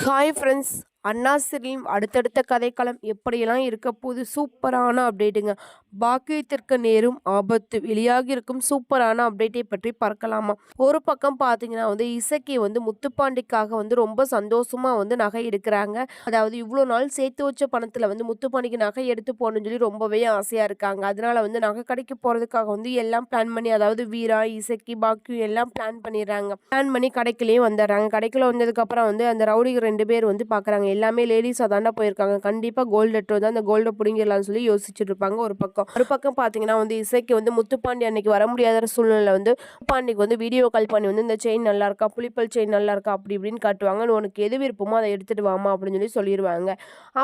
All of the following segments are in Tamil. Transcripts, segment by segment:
ஹாய் ஃப்ரெண்ட்ஸ் அண்ணா சிறியும் அடுத்தடுத்த கதைக்களம் எப்படியெல்லாம் இருக்க போது சூப்பரான அப்டேட்டுங்க. பாக்கியத்திற்கு நேரும் ஆபத்து. வெளியாகி இருக்கும் சூப்பரான அப்டேட்டை பற்றி பார்க்கலாமா? ஒரு பக்கம் பார்த்தீங்கன்னா வந்து இசக்கி வந்து முத்துப்பாண்டிக்காக வந்து ரொம்ப சந்தோஷமா வந்து நகை எடுக்கிறாங்க. அதாவது இவ்வளோ நாள் சேர்த்து வச்ச பணத்தில் வந்து முத்துப்பாண்டிக்கு நகை எடுத்து போகணும்னு சொல்லி ரொம்பவே ஆசையாக இருக்காங்க. அதனால வந்து நகை கடைக்கு போகிறதுக்காக வந்து எல்லாம் பிளான் பண்ணி அதாவது வீரா இசக்கி பாக்கியம் எல்லாம் பிளான் பண்ணிடுறாங்க. பிளான் பண்ணி கடைக்குள்ளேயும் வந்துடுறாங்க. கடைக்குள்ள வந்ததுக்கப்புறம் வந்து அந்த ரவுடிக்கு ரெண்டு பேர் வந்து பார்க்குறாங்க எல்லாமே லேடிஸாக தாண்டா போயிருக்காங்க. கண்டிப்பாக கோல்டு எடுத்து வந்து அந்த கோல்டை பிடிங்கிடலாம்னு சொல்லி யோசிச்சுட்டு இருப்பாங்க ஒரு பக்கம். ஒரு பக்கம் பார்த்தீங்கன்னா வந்து இசைக்கு வந்து முத்துப்பாண்டி அன்னைக்கு வர முடியாத சூழ்நிலை வந்து முத்துப்பாண்டிக்கு வந்து வீடியோ கால் பண்ணி வந்து இந்த செயின் நல்லா இருக்கா? புளிப்பல் செயின் நல்லா இருக்கா? அப்படி இப்படின்னு காட்டுவாங்க. உனக்கு எது விருப்பமோ அதை எடுத்துகிட்டு வாமா அப்படின்னு சொல்லி சொல்லிடுவாங்க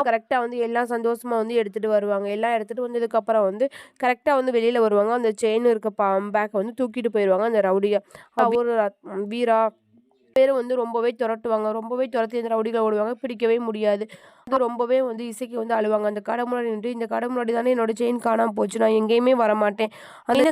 கரெக்டாக வந்து எல்லாம் சந்தோஷமாக வந்து எடுத்துகிட்டு வருவாங்க. எல்லாம் எடுத்துகிட்டு வந்ததுக்கப்புறம் வந்து கரெக்டாக வந்து வெளியில் வருவாங்க. அந்த செயின் இருக்க பேக்கை வந்து தூக்கிட்டு போயிடுவாங்க அந்த ரவுடியை. ஒரு வீரா பேரும் வந்து ரொம்பவே துரட்டுவாங்க. ரொம்பவே துரத்தி அந்த ரவுடிகளை ஓடுவாங்க. பிடிக்கவே முடியாது. அது ரொம்பவே வந்து இசைக்கு வந்து அழுவாங்க. அந்த கடை முன்னாடி நின்று இந்த கடை முன்னாடி தானே என்னோட செயின் காணாமல் போச்சு. நான் எங்கேயுமே வர மாட்டேன்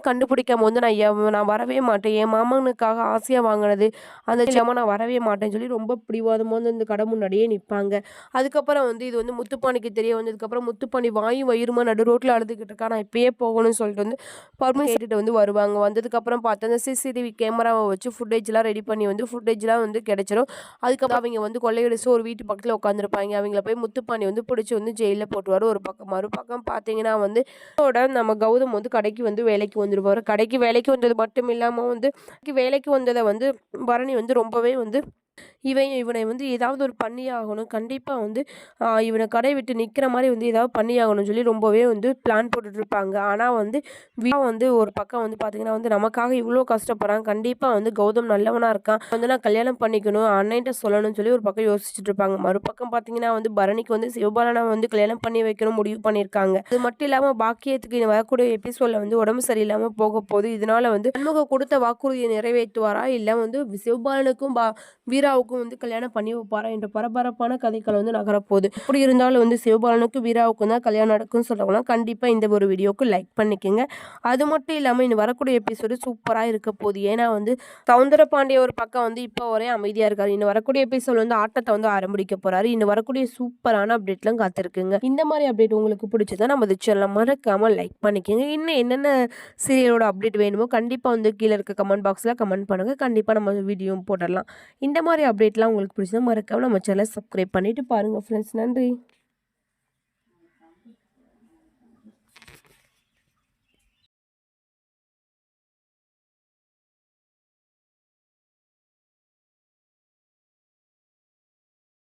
கண்டுபிடிக்காம வந்து நான் நான் வரவே மாட்டேன். என் மாமனுக்காக ஆசையாக வாங்கினது அந்த செம்ம நான் வரவே மாட்டேன்னு சொல்லி ரொம்ப பிடிவாதமாக வந்து இந்த கடை முன்னாடியே நிற்பாங்க அதுக்கப்புறம் வந்து இது வந்து முத்துப்பாணிக்கு தெரிய வந்ததுக்கப்புறம் முத்துப்பாணி வாயும் வயிறுமா நடு ரோட்டில் அழுதுகிட்டு இருக்கா. நான் இப்பயே போகணும்னு சொல்லிட்டு வந்து பர்மிஷன் வந்து வருவாங்க. வந்ததுக்கப்புறம் பார்த்து அந்த சிசிடிவி கேமராவை வச்சு ஃபுட்டேஜ்லாம் ரெடி பண்ணி வந்து ஃபுட்டேஜ்லாம் வந்து கிடைச்சிரும். அதுக்கப்புறம் அவங்க வந்து கொள்ளையடிச்சு ஒரு வீட்டு பக்கத்தில் உட்காந்துருப்பாங்க அவங்கள போய் முத்துப்பாண்டி வந்து பிடிச்சி வந்து ஜெயிலில் போட்டுவார் ஒரு பக்கம். மறுபக்கம் பார்த்தீங்கன்னா வந்து நம்ம கௌதம் வந்து கடைக்கு வந்து வேலைக்கு வந்துடுவார் கடைக்கு வேலைக்கு வந்தது மட்டும் இல்லாமல் வந்து வேலைக்கு வந்ததை வந்து பரணி வந்து ரொம்பவே வந்து இவன் இவனை வந்து ஏதாவது ஒரு பண்ணி ஆகணும் கண்டிப்பாக வந்து இவனை கடை விட்டு நிற்கிற மாதிரி வந்து ஏதாவது பண்ணி ஆகணும்னு சொல்லி ரொம்பவே வந்து பிளான் போட்டுட்ருப்பாங்க. ஆனால் வந்து வியா வந்து ஒரு பக்கம் வந்து பார்த்திங்கன்னா வந்து நமக்காக இவ்வளோ கஷ்டப்படுறான். கண்டிப்பாக வந்து கௌதம் நல்லவனாக இருக்கான். வந்து நான் கல்யாணம் பண்ணிக்கணும் அண்ணன்ட்ட சொல்லணும்னு சொல்லி ஒரு பக்கம் யோசிச்சுட்டு இருப்பாங்க மறுபக்கம் பார்த்தீங்கன்னா வந்து பரணிக்கு வந்து சிவபாலனை வந்து கல்யாணம் பண்ணி வைக்கணும் முடிவு பண்ணியிருக்காங்க. அது மட்டும் இல்லாமல் பாக்கியத்துக்கு வரக்கூடிய எபிசோடில் வந்து உடம்பு சரியில்லாமல் போக போகுது இதனால் வந்து சண்முக கொடுத்த வாக்குறுதியை நிறைவேற்றுவாரா? இல்லை வந்து சிவபாலனுக்கும் பா வீராவுக்கும் வந்து கல்யாணம் பண்ணி வைப்பாரா என்ற பரபரப்பான கதைகள் வந்து நகரப்போகுது. அப்படி இருந்தாலும் வந்து சிவபாலனுக்கும் வீராவுக்கும் தான் கல்யாணம் நடக்கும்னு சொல்லுவாங்க கண்டிப்பாக இந்த ஒரு வீடியோவுக்கு லைக் பண்ணிக்கோங்க. அது மட்டும் இல்லாமல் இன்னும் வரக்கூடிய எபிசோடு சூப்பராக இருக்க போகுது. ஏன்னா வந்து சவுந்தர பாண்டிய ஒரு பக்கம் வந்து இப்போ ஒரே அமைதியாக இருக்காரு. இன்னும் வரக்கூடிய எபிசோட் வந்து ஆட்டத்தை வந்து ஆரம்பிக்க போகிறாரு இன்னும் வரக்கூடிய சூப்பரான அப்டேட்லாம் காத்திருக்குங்க. இந்த மாதிரி அப்டேட் உங்களுக்கு பிடிச்சதா நம்ம சேனல் மறக்காமல் லைக் பண்ணிக்கோங்க. இன்னும் என்னென்ன சீரியலோட அப்டேட் வேணுமோ கண்டிப்பாக வந்து கீழே இருக்க கமெண்ட் பாக்ஸில் கமெண்ட் பண்ணுங்கள் கண்டிப்பாக நம்ம வீடியோ போடலாம். இந்த மாதிரி அப்டேட்லாம் உங்களுக்கு பிடிச்சதா மறக்காமல் நம்ம சேனலை சப்ஸ்கிரைப் பண்ணிவிட்டு பாருங்கள் ஃப்ரெண்ட்ஸ் நன்றி.